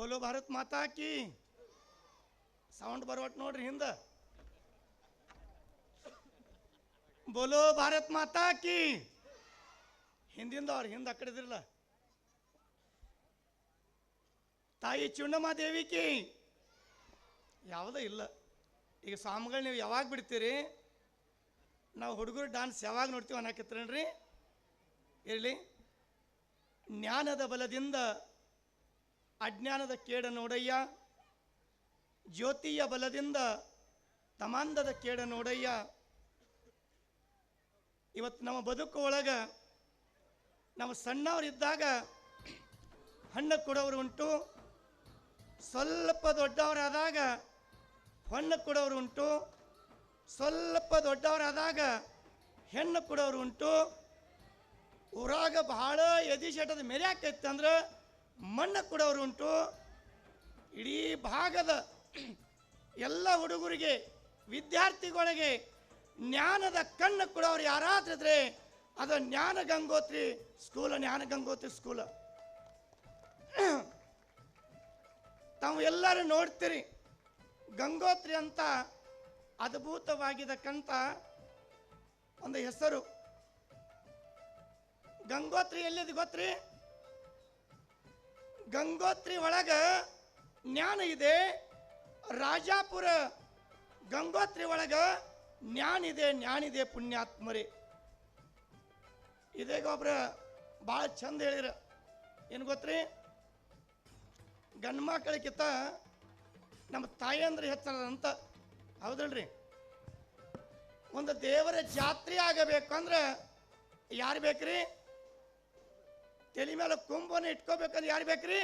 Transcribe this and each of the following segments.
ಬೋಲೋ ಭಾರತ್ ಮಾತಾ ಕಿ ಸೌಂಡ್ ಬರೋಟ್ ನೋಡ್ರಿ ಹಿಂದ ಬೋಲೋ ಭಾರತ್ ಮಾತಾ ಕಿ ಹಿಂದಿಂದ ಅವ್ರ ಹಿಂದ ಆ ಕಡೆ ಇದ್ರಲ್ಲ ತಾಯಿ ಚುಂಡಮ್ಮ ದೇವಿಕಿ ಯಾವುದೇ ಇಲ್ಲ ಈಗ ಸ್ವಾಮಿಗಳು ನೀವು ಯಾವಾಗ ಬಿಡ್ತೀರಿ ನಾವು ಹುಡುಗರು ಡಾನ್ಸ್ ಯಾವಾಗ ನೋಡ್ತೀವಿ ಅನ್ನಕತ್ರೇನ್ರಿ ಇರಲಿ ಜ್ಞಾನದ ಬಲದಿಂದ ಅಜ್ಞಾನದ ಕೇಡ ನೋಡಯ್ಯ ಜ್ಯೋತಿಯ ಬಲದಿಂದ ತಮಾಂಧದ ಕೇಡ ನೋಡಯ್ಯ ಇವತ್ತು ನಮ್ಮ ಬದುಕು ಒಳಗ ನಾವು ಸಣ್ಣವರಿದ್ದಾಗ ಹಣ್ಣು ಕೊಡೋರು ಉಂಟು, ಸ್ವಲ್ಪ ದೊಡ್ಡವರಾದಾಗ ಹೊಣ್ಣು ಕೊಡೋರು ಉಂಟು, ಸ್ವಲ್ಪ ದೊಡ್ಡವರಾದಾಗ ಹೆಣ್ಣು ಕೊಡೋರು ಉಂಟು. ಊರಾಗ ಬಹಳ ಎದಿಶಟದ ಆಕೈತೆ ಅಂದ್ರೆ ಮಣ್ಣು ಕೊಡೋರು ಉಂಟು ಇಡೀ ಭಾಗದ ಎಲ್ಲ ಹುಡುಗರಿಗೆ, ವಿದ್ಯಾರ್ಥಿಗಳಿಗೆ ಜ್ಞಾನದ ಕಣ್ಣು ಕೊಡೋರು ಯಾರಾದ್ರಿದ್ರೆ ಅದು ಜ್ಞಾನ ಗಂಗೋತ್ರಿ ಸ್ಕೂಲ್ ಜ್ಞಾನ ಗಂಗೋತ್ರಿ ಸ್ಕೂಲ್ ತಾವು ಎಲ್ಲರೂ ನೋಡ್ತೀರಿ, ಗಂಗೋತ್ರಿ ಅಂತ ಅದ್ಭುತವಾಗಿದ್ದಕ್ಕಂಥ ಒಂದು ಹೆಸರು. ಗಂಗೋತ್ರಿ ಎಲ್ಲಿದೆ ಗೊತ್ತ್ರಿ? ಗಂಗೋತ್ರಿ ಒಳಗ ಜ್ಞಾನ ಇದೆ, ರಾಜಾಪುರ ಗಂಗೋತ್ರಿ ಒಳಗ ಜ್ಞಾನ ಇದೆ ಜ್ಞಾನ ಇದೆ ಪುಣ್ಯಾತ್ಮರಿ. ಇದೇಗ ಒಬ್ರ ಭಾಳ ಚಂದ ಹೇಳಿರ. ಏನು ಗೊತ್ತ್ರಿ? ಗಂಡು ಮಕ್ಕಳಿಗಿಂತ ನಮ್ಮ ತಾಯಂದ್ರೆ ಹೆಚ್ಚದಂತ, ಹೌದಲ್ರಿ? ಒಂದು ದೇವರ ಜಾತ್ರೆ ಆಗಬೇಕು ಅಂದ್ರೆ ಯಾರು ಬೇಕ್ರಿ? ತಲೆ ಮೇಲೆ ಕುಂಭವನ್ನು ಇಟ್ಕೋಬೇಕಂದ್ರೆ ಯಾರು ಬೇಕ್ರಿ?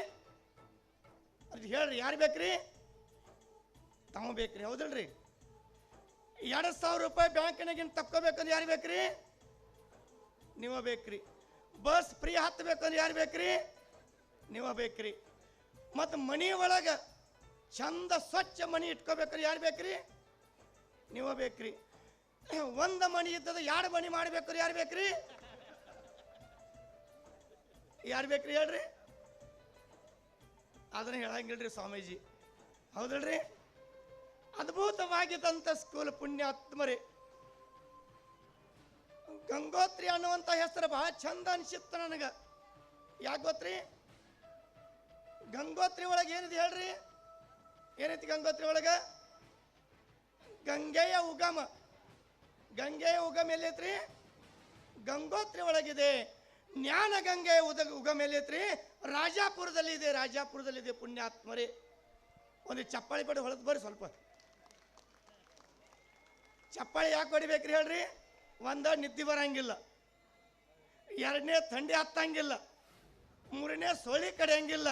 ಅದು ಹೇಳ್ರಿ, ಯಾರು ಬೇಕ್ರಿ? ತಾವು ಬೇಕ್ರಿ, ಹೌದಲ್ರಿ? ಎರಡು ಸಾವಿರ ರೂಪಾಯಿ ಬ್ಯಾಂಕಿನಾಗಿನ ತಕ್ಕೋಬೇಕಂದ್ರೆ ಯಾರು ಬೇಕ್ರಿ? ನೀವು ಬೇಕ್ರಿ. ಬಸ್ ಫ್ರೀ ಹತ್ತಬೇಕಂದ್ರೆ ಯಾರು ಬೇಕ್ರಿ? ನೀವು ಬೇಕ್ರಿ. ಮತ್ತು ಮನೆ ಒಳಗೆ ಚಂದ ಸ್ವಚ್ಛ ಮನಿ ಇಟ್ಕೋಬೇಕಂದ್ರೆ ಯಾರು ಬೇಕ್ರಿ? ನೀವು ಬೇಕ್ರಿ. ಒಂದು ಮನಿ ಇದ್ದದ ಎರಡು ಮನಿ ಮಾಡಬೇಕಂದ್ರೆ ಯಾರು ಬೇಕ್ರಿ? ಯಾರು ಬೇಕ್ರಿ ಹೇಳ್ರಿ? ಅದನ್ನ ಹೇಳಂಗಿಲ್ರಿ ಸ್ವಾಮೀಜಿ. ಹೌದಲ್ರಿ? ಅದ್ಭುತವಾಗಿದ್ದಂಥ ಸ್ಕೂಲ್ ಪುಣ್ಯಾತ್ಮರಿ. ಗಂಗೋತ್ರಿ ಅನ್ನುವಂಥ ಹೆಸರು ಬಹಳ ಚಂದ ಅನಿಸಿತ್ತು ನನಗೆ. ಯಾಕೆ ಗೊತ್ತ್ರಿ? ಗಂಗೋತ್ರಿ ಒಳಗೆ ಏನಿದೆ ಹೇಳ್ರಿ? ಏನೈತಿ ಗಂಗೋತ್ರಿ ಒಳಗೆ? ಗಂಗೆಯ ಉಗಮ. ಗಂಗೆಯ ಉಗಮ ಎಲ್ಲೈತ್ರಿ? ಗಂಗೋತ್ರಿ ಒಳಗಿದೆ. ಜ್ಞಾನ ಗಂಗೆಯ ಉದ ಇದೆ, ರಾಜಾಪುರದಲ್ಲಿ ಇದೆ ಪುಣ್ಯಾತ್ಮರೇ. ಒಂದು ಚಪ್ಪಾಳಿ ಪಡಿ ಹೊಳದ್ ಬರ್ರಿ ಸ್ವಲ್ಪ. ಚಪ್ಪಾಳಿ ಯಾಕೆ ಹೊಡಿಬೇಕ್ರಿ ಹೇಳ್ರಿ? ಒಂದ ನಿದ್ದೆ ಬರಂಗಿಲ್ಲ. ಎರಡನೇ ಥಂಡಿ ಹತ್ತಂಗಿಲ್ಲ. ಮೂರನೇ ಸೋಳಿ ಕಡಿಯಂಗಿಲ್ಲ.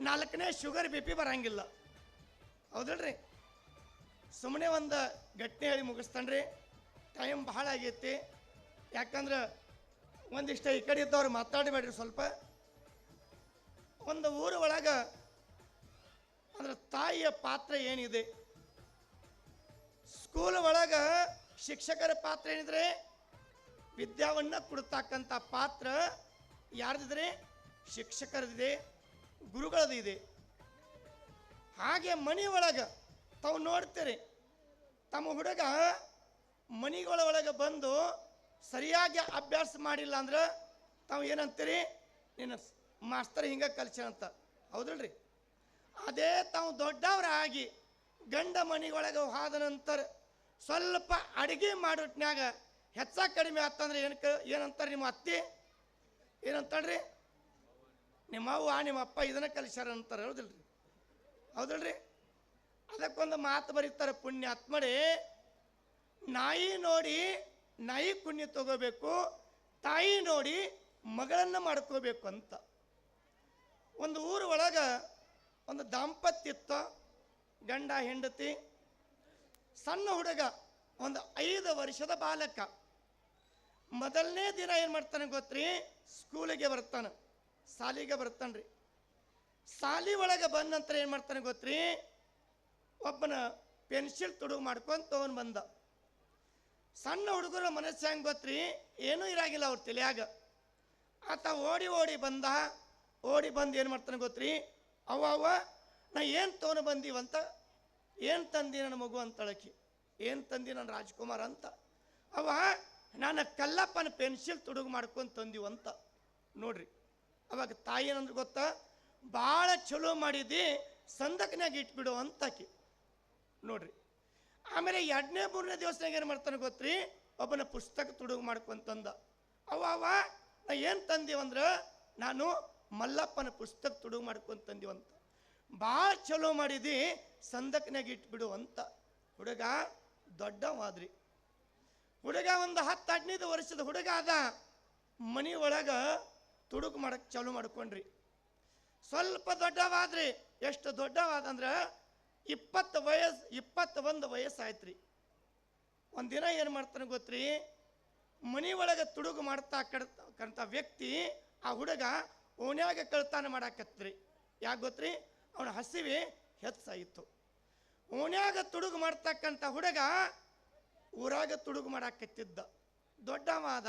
ನಾಲ್ಕನೇ ಶುಗರ್ ಬಿ ಪಿ ಬರಂಗಿಲ್ಲ. ಹೌದಲ್ರಿ? ಸುಮ್ಮನೆ ಒಂದು ಘಟನೆ ಹೇಳಿ ಮುಗಿಸ್ತಾನ್ರಿ. ಟೈಮ್ ಬಹಳ ಆಗೈತಿ. ಯಾಕಂದ್ರೆ ಒಂದಿಷ್ಟು ಈ ಕಡೆ ಇದ್ದವ್ರು ಮಾತಾಡಬೇಡ್ರಿ ಸ್ವಲ್ಪ. ಒಂದು ಊರ ಒಳಗೆ ಅಂದ್ರೆ ತಾಯಿಯ ಪಾತ್ರ ಏನಿದೆ? ಸ್ಕೂಲ್ ಒಳಗೆ ಶಿಕ್ಷಕರ ಪಾತ್ರ ಏನಿದ್ರೆ? ವಿದ್ಯಾವನ್ನ ಕೊಡ್ತಕ್ಕಂಥ ಪಾತ್ರ ಯಾರ್ದಿದ್ರೆ? ಶಿಕ್ಷಕರದಿದೆ, ಗುರುಗಳದಿದೆ. ಹಾಗೆ ಮನೆ ಒಳಗೆ ತಾವು ನೋಡ್ತೀರಿ, ತಮ್ಮ ಹುಡುಗ ಮನೆಗಳ ಒಳಗೆ ಬಂದು ಸರಿಯಾಗಿ ಅಭ್ಯಾಸ ಮಾಡಿಲ್ಲ ಅಂದ್ರೆ ತಾವು ಏನಂತೀರಿ? ನಿನ್ನ ಮಾಸ್ತರ್ ಹಿಂಗೆ ಅಂತ. ಹೌದಲ್ರಿ? ಅದೇ ತಾವು ದೊಡ್ಡವರಾಗಿ ಗಂಡ ಮನೆಗೊಳಗೆ ಹಾದ ನಂತರ ಸ್ವಲ್ಪ ಅಡಿಗೆ ಮಾಡೋಟ್ನ್ಯಾಗ ಹೆಚ್ಚ ಕಡಿಮೆ ಆತಂದ್ರೆ ಏನಕ್ಕೆ ಏನಂತಾರೆ ನಿಮ್ಮ ಅತ್ತಿ? ಏನಂತಾಳ್ರಿ? ನಿಮ್ಮ ಅವ್ವ, ನಿಮ್ಮ ಅಪ್ಪ ಇದನ್ನ ಕಲಿಸ್ಯಾರ ಅಂತಾರೆ, ಹೌದಿಲ್ರಿ? ಹೌದಲ್ರಿ? ಅದಕ್ಕೊಂದು ಮಾತು ಬರೀತಾರೆ ಆತ್ಮಡಿ ನಾಯಿ ನೋಡಿ ನಾಯಿ ಕುಣ್ಯ ತಗೋಬೇಕು, ತಾಯಿ ನೋಡಿ ಮಗಳನ್ನ ಮಾಡ್ಕೋಬೇಕು ಅಂತ. ಒಂದು ಊರು ಒಳಗ ಒಂದು ದಾಂಪತ್ಯ ಇತ್ತು, ಗಂಡ, ಹೆಂಡತಿ, ಸಣ್ಣ ಹುಡುಗ, ಒಂದು ಐದು ವರ್ಷದ ಬಾಲಕ. ಮೊದಲನೇ ದಿನ ಏನು ಮಾಡ್ತಾನೆ ಗೊತ್ತ್ರಿ? ಸ್ಕೂಲಿಗೆ ಬರ್ತಾನೆ ಸಾಲಿಗೆ ರೀ ಸಾಲಿ ಒಳಗೆ ಬಂದ ನಂತರ ಏನು ಮಾಡ್ತಾನೆ ಗೊತ್ತ್ರಿ? ಒಬ್ಬನ ಪೆನ್ಸಿಲ್ ತುಡುಗು ಮಾಡ್ಕೊಂಡು ತೊಗೊಂಡು ಬಂದ. ಸಣ್ಣ ಹುಡುಗರ ಮನಸ್ಸು ಹೆಂಗೆ ಗೊತ್ತ್ರಿ? ಏನೂ ಇರಾಗಿಲ್ಲ ಅವ್ರ ತಲೆಯಾಗ. ಆತ ಓಡಿ ಓಡಿ ಬಂದ, ಓಡಿ ಬಂದು ಏನು ಮಾಡ್ತಾನೆ ಗೊತ್ತ್ರಿ? ಅವ ಅವ್ವ, ನಾ ಏನು ತೊಗೊಂಡು ಬಂದೀವಂತ? ಏನು ತಂದಿ ನನ್ನ ಮಗು ಅಂತಳಕಿ? ಏನು ತಂದಿ ನನ್ನ ರಾಜ್ಕುಮಾರ್ ಅಂತ? ಅವ ನಾನು ಕಲ್ಲಪ್ಪನ ಪೆನ್ಸಿಲ್ ತುಡುಗು ಮಾಡ್ಕೊಂಡು ತಂದಿವಂತ. ನೋಡ್ರಿ, ಅವಾಗ ತಾಯಿ ಏನಂದ್ರೆ ಗೊತ್ತಾ? ಭಾಳ ಚಲೋ ಮಾಡಿದ್ದಿ ಸಂದಕ್ನಾಗ ಇಟ್ಬಿಡು ಅಂತಕಿ. ನೋಡ್ರಿ ಆಮೇಲೆ ಎರಡನೇ ಮೂರನೇ ದಿವಸನಾಗ ಏನು ಮಾಡ್ತಾನೆ ಗೊತ್ತ್ರಿ? ಒಬ್ಬನ ಪುಸ್ತಕ ತುಡುಗು ಮಾಡ್ಕೊಂತಂದ ಅವ ಅವ ನಾ ಏನು ತಂದೀವಂದ್ರೆ ನಾನು ಮಲ್ಲಪ್ಪನ ಪುಸ್ತಕ ತುಡುಗು ಮಾಡ್ಕೊಂಡು ತಂದೀವಂತ ಭಾಳ ಚಲೋ ಮಾಡಿದಿ ಸಂದಕ್ನಾಗ ಇಟ್ಬಿಡು ಅಂತ. ಹುಡುಗ ದೊಡ್ಡವಾದ್ರಿ. ಹುಡುಗ ಒಂದು ಹತ್ತು ಹದಿನೈದು ವರ್ಷದ ಹುಡುಗ ಅದ ಮನೆ ಒಳಗ ತುಡುಗು ಮಾಡಕ್ಕೆ ಚಾಲು ಮಾಡ್ಕೊಂಡ್ರಿ. ಸ್ವಲ್ಪ ದೊಡ್ಡವಾದ್ರಿ. ಎಷ್ಟು ದೊಡ್ಡವಾದಂದ್ರೆ ಇಪ್ಪತ್ತು ವಯಸ್ಸು ಇಪ್ಪತ್ತ ಒಂದು ವಯಸ್ಸಾಯ್ತು ರೀ ಒಂದಿನ ಏನು ಮಾಡ್ತಾನೆ ಗೊತ್ತ್ರಿ? ಮನೆ ಒಳಗೆ ತುಡುಗು ಮಾಡ್ತಾ ಕಡ್ತ ವ್ಯಕ್ತಿ ಆ ಹುಡುಗ ಓಣ್ಯಾಗ ಕಳ್ತಾನ ಮಾಡಾಕತ್ರಿ ಯಾಕೆ ಗೊತ್ತ್ರಿ? ಅವನ ಹಸಿವಿ ಹೆಚ್ಚಾಯಿತು. ಓಣ್ಯಾಗ ತುಡುಗು ಮಾಡ್ತಕ್ಕಂಥ ಹುಡುಗ ಊರಾಗ ತುಡುಗು ಮಾಡಾಕತ್ತಿದ್ದ. ದೊಡ್ಡವಾದ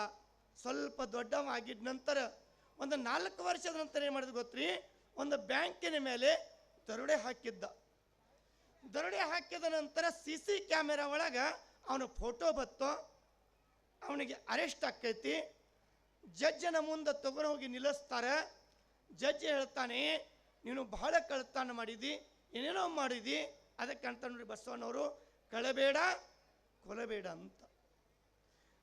ಸ್ವಲ್ಪ ದೊಡ್ಡವ ಆಗಿದ ನಂತರ ಒಂದು ನಾಲ್ಕು ವರ್ಷದ ನಂತರ ಏನು ಮಾಡಿದ್ ಗೊತ್ತ್ರಿ? ಒಂದು ಬ್ಯಾಂಕಿನ ಮೇಲೆ ದರೋಡೆ ಹಾಕಿದ್ದ. ದರೋಡೆ ಹಾಕಿದ ನಂತರ ಸಿ ಸಿ ಕ್ಯಾಮೆರಾ ಒಳಗೆ ಅವನ ಫೋಟೋ ಬತ್ತು, ಅವನಿಗೆ ಅರೆಸ್ಟ್ ಆಕೈತಿ. ಜಜ್ಜನ ಮುಂದೆ ತಗೊಂಡು ಹೋಗಿ ನಿಲ್ಲಿಸ್ತಾರೆ. ಜಡ್ಜ್ ಹೇಳ್ತಾನೆ, ನೀನು ಬಹಳ ಕಳ್ಳತನ ಮಾಡಿದಿ, ಏನೇನೋ ಮಾಡಿದಿ, ಅದಕ್ಕೆ ಅಂತ ನೋಡಿ ಬಸವಣ್ಣವರು ಕಳಬೇಡ ಕೊಲಬೇಡ ಅಂತ.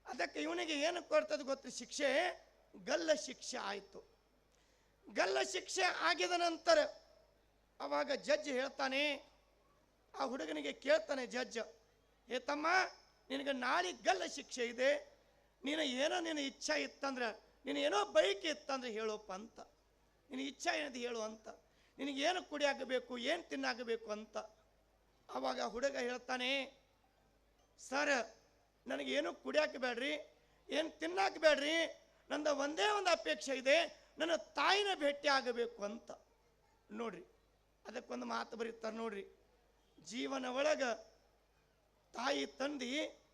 ಅದಕ್ಕೆ ಇವನಿಗೆ ಏನು ಕೊಡ್ತದೆ ಗೊತ್ತು ಶಿಕ್ಷೆ? ಗಲ್ಲ ಶಿಕ್ಷೆ ಆಯಿತು. ಗಲ್ಲ ಶಿಕ್ಷೆ ಆಗಿದ ನಂತರ ಅವಾಗ ಜಡ್ಜ್ ಹೇಳ್ತಾನೆ ಆ ಹುಡುಗನಿಗೆ ಕೇಳ್ತಾನೆ ಜಡ್ಜ್, ಏ ತಮ್ಮ, ನಿನಗೆ ನಾಳೆ ಗಲ್ಲ ಶಿಕ್ಷೆ ಇದೆ, ನೀನು ಏನೋ ನಿನ್ನ ಇಚ್ಛೆ ಇತ್ತಂದ್ರೆ, ನೀನು ಏನೋ ಬೈಕ್ ಇತ್ತಂದ್ರೆ ಹೇಳೋಪ್ಪ ಅಂತ. ನಿನ್ನ ಇಚ್ಛೆ ಏನದು ಹೇಳು ಅಂತ. ನಿನಗೇನು ಕುಡಿಯಾಗಬೇಕು ಏನು ತಿನ್ನಾಗಬೇಕು ಅಂತ. ಆವಾಗ ಹುಡುಗ ಹೇಳ್ತಾನೆ, ಸರ್ ನನಗೇನು ಕುಡಿಯಾಕ ಬೇಡ್ರಿ, ಏನು ತಿನ್ನಾಕ ಬೇಡ್ರಿ, ನಂದು ಒಂದೇ ಒಂದು ಅಪೇಕ್ಷೆ ಇದೆ, ನನ್ನ ತಾಯಿನ ಭೇಟಿ ಆಗಬೇಕು ಅಂತ. ನೋಡ್ರಿ, ಅದಕ್ಕೊಂದು ಮಾತು ಬರೀತಾರೆ ನೋಡ್ರಿ. ಜೀವನ ಒಳಗೆ ತಾಯಿ ತಂದಿ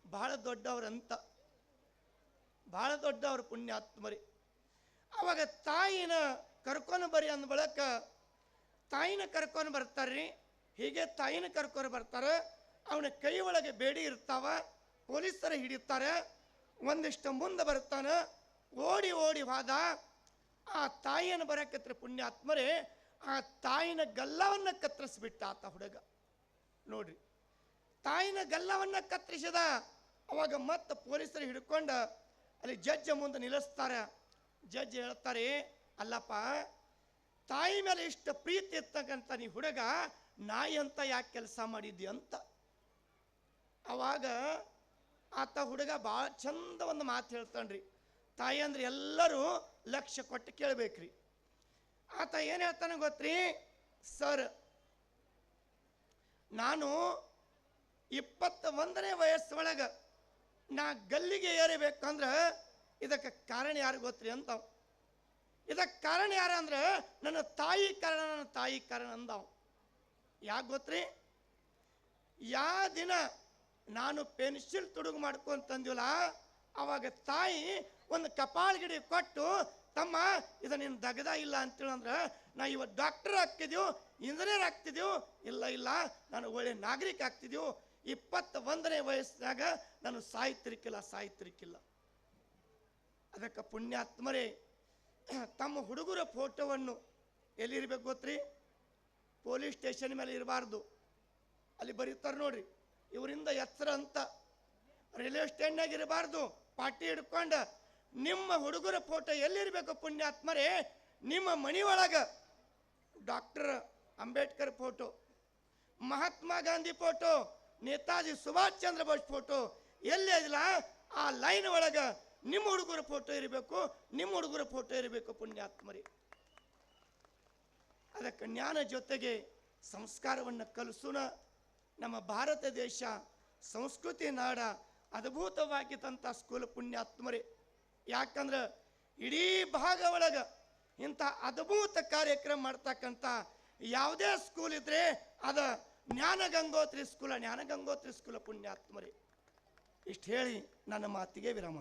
ಬಹಳ ದೊಡ್ಡವರಂತ. ಬಹಳ ದೊಡ್ಡವ್ರ ಪುಣ್ಯಾತ್ಮರಿ. ಅವಾಗ ತಾಯಿನ ಕರ್ಕೊಂಡು ಬರಿ ಅಂದ ಬಳಕ ತಾಯಿನ ಕರ್ಕೊಂಡು ಬರ್ತಾರ್ರಿ. ಹೀಗೆ ತಾಯಿನ ಕರ್ಕೊಂಡು ಬರ್ತಾರೆ. ಅವನ ಕೈ ಒಳಗೆ ಬೇಡಿ ಇರ್ತಾವ. ಪೊಲೀಸರು ಹಿಡಿತಾರೆ ಒಂದಿಷ್ಟು ಮುಂದೆ ಬರ್ತಾನೆ. ಓಡಿ ಓಡಿ ಹೋದ ಆ ತಾಯಿಯನ್ನು ಬರಕತ್ರ ಪುಣ್ಯಾತ್ಮರೇ. ಆ ತಾಯಿನ ಗಲ್ಲವನ್ನ ಕತ್ತರಿಸ್ಬಿಟ್ಟ ಆತ ಹುಡುಗ. ನೋಡ್ರಿ. ತಾಯಿನ ಗಲ್ಲವನ್ನು ಕತ್ತರಿಸಿದ ಅವಾಗ ಮತ್ತೆ ಪೊಲೀಸರು ಹಿಡ್ಕೊಂಡು ಅಲ್ಲಿ ಜಡ್ಜ್ ಮುಂದೆ ನಿಲ್ಲಿಸ್ತಾರೆ. ಜಡ್ಜ್ ಹೇಳ್ತಾರೆ ಅಲ್ಲಪ್ಪ, ತಾಯಿ ಮೇಲೆ ಇಷ್ಟು ಪ್ರೀತಿ ಇರ್ತಕ್ಕಂಥ ನೀ ಹುಡುಗ ನಾಯಿ ಅಂತ ಯಾಕೆ ಕೆಲಸ ಮಾಡಿದ್ದಿ ಅಂತ. ಅವಾಗ ಆತ ಹುಡುಗ ಭಾಳ ಚಂದ ಒಂದು ಮಾತು ಹೇಳ್ತಾನ್ರಿ. ತಾಯಿ ಅಂದ್ರೆ ಎಲ್ಲರೂ ಲಕ್ಷ್ಯ ಕೊಟ್ಟು ಕೇಳ್ಬೇಕ್ರಿ. ಆತ ಏನು ಹೇಳ್ತಾನೆ ಗೊತ್ತ್ರಿ? ಸರ್ ನಾನು ಇಪ್ಪತ್ತ ಒಂದನೇ ವಯಸ್ಸೊಳಗೆ ನಾ ಗಲ್ಲಿಗೆ ಏರಬೇಕಂದ್ರೆ ಇದಕ್ಕೆ ಕಾರಣ ಯಾರು ಗೊತ್ತ್ರಿ ಅಂತ. ಇದಕ್ಕೆ ಕಾರಣ ಯಾರು ಅಂದ್ರೆ ನನ್ನ ತಾಯಿ ಕಾರಣ, ನನ್ನ ತಾಯಿ ಕಾರಣ ಅಂದವ ಯಾಕೆ ಗೊತ್ತ್ರಿ ಯಾ ದಿನ ನಾನು ಪೆನ್ಸಿಲ್ ತುಡುಗು ಮಾಡ್ಕೊಂತಂದಿಲ್ಲ ಅವಾಗ ತಾಯಿ ಒಂದು ಕಪಾಳಗಿಡಿ ಕೊಟ್ಟು ತಮ್ಮ, ಇದು ನಿನ್ನ ದಗದ ಇಲ್ಲ ಅಂತೇಳಂದ್ರೆ ನಾ ಇವತ್ತು ಡಾಕ್ಟರ್ ಆಗ್ತಿದ್ಯೋ ಇಂಜಿನಿಯರ್ ಆಗ್ತಿದ್ಯೋ, ಇಲ್ಲ ಇಲ್ಲ, ನಾನು ಒಳ್ಳೆ ನಾಗರಿಕ ಆಗ್ತಿದ್ಯೋ ಇಪ್ಪತ್ತ ಒಂದನೇ ವಯಸ್ಸಿನಾಗ ನಾನು ಸಾಯ್ತಿರ್ಕಿಲ್ಲ ಸಾಯ್ತಿರ್ಕಿಲ್ಲ ಅದಕ್ಕೆ ಪುಣ್ಯಾತ್ಮರೇ, ತಮ್ಮ ಹುಡುಗರ ಫೋಟೋವನ್ನು ಎಲ್ಲಿರ್ಬೇಕು ಗೊತ್ತ್ರಿ? ಪೊಲೀಸ್ ಸ್ಟೇಷನ್ ಮೇಲೆ ಇರಬಾರ್ದು. ಅಲ್ಲಿ ಬರೀತಾರೆ ನೋಡ್ರಿ, ಇವರಿಂದ ಎತ್ತರ ಅಂತ. ರೈಲ್ವೆ ಸ್ಟ್ಯಾಂಡ್ನಾಗ ಇರಬಾರ್ದು ಪಾಟಿ ಹಿಡ್ಕೊಂಡು ನಿಮ್ಮ ಹುಡುಗರ ಫೋಟೋ ಎಲ್ಲಿರಬೇಕು ಪುಣ್ಯಾತ್ಮರೇ? ನಿಮ್ಮ ಮನಿ ಒಳಗ doctor Ambedkar photo, Mahatma Gandhi photo, Netaji Subhash Chandra Bose photo, ಎಲ್ಲಿ ಇದಿಲ್ಲ ಆ ಲೈನ್ ಒಳಗ ನಿಮ್ಮ ಹುಡುಗರ ಫೋಟೋ ಇರಬೇಕು, ನಿಮ್ಮ ಹುಡುಗರ ಫೋಟೋ ಇರಬೇಕು ಪುಣ್ಯಾತ್ಮರಿ. ಅದಕ್ಕೆ ಜ್ಞಾನ ಜೊತೆಗೆ ಸಂಸ್ಕಾರವನ್ನು ಕಲಿಸೋಣ. ನಮ್ಮ ಭಾರತ ದೇಶ, ಸಂಸ್ಕೃತಿ ನಾಡ ಅದ್ಭುತವಾಗಿದ್ದಂಥ ಸ್ಕೂಲ್ ಪುಣ್ಯಾತ್ಮರಿ. ಯಾಕಂದ್ರೆ ಇಡೀ ಭಾಗ ಒಳಗೆ ಇಂಥ ಅದ್ಭುತ ಕಾರ್ಯಕ್ರಮ ಮಾಡ್ತಕ್ಕಂಥ ಯಾವುದೇ ಸ್ಕೂಲ್ ಇದ್ರೆ ಅದ ಜ್ಞಾನ ಗಂಗೋತ್ರಿ ಸ್ಕೂಲ ಜ್ಞಾನ ಗಂಗೋತ್ರಿ ಸ್ಕೂಲ ಪುಣ್ಯಾತ್ಮರಿ. ಇಷ್ಟು ಹೇಳಿ ನನ್ನ ಮಾತಿಗೆ ವಿರಾಮ.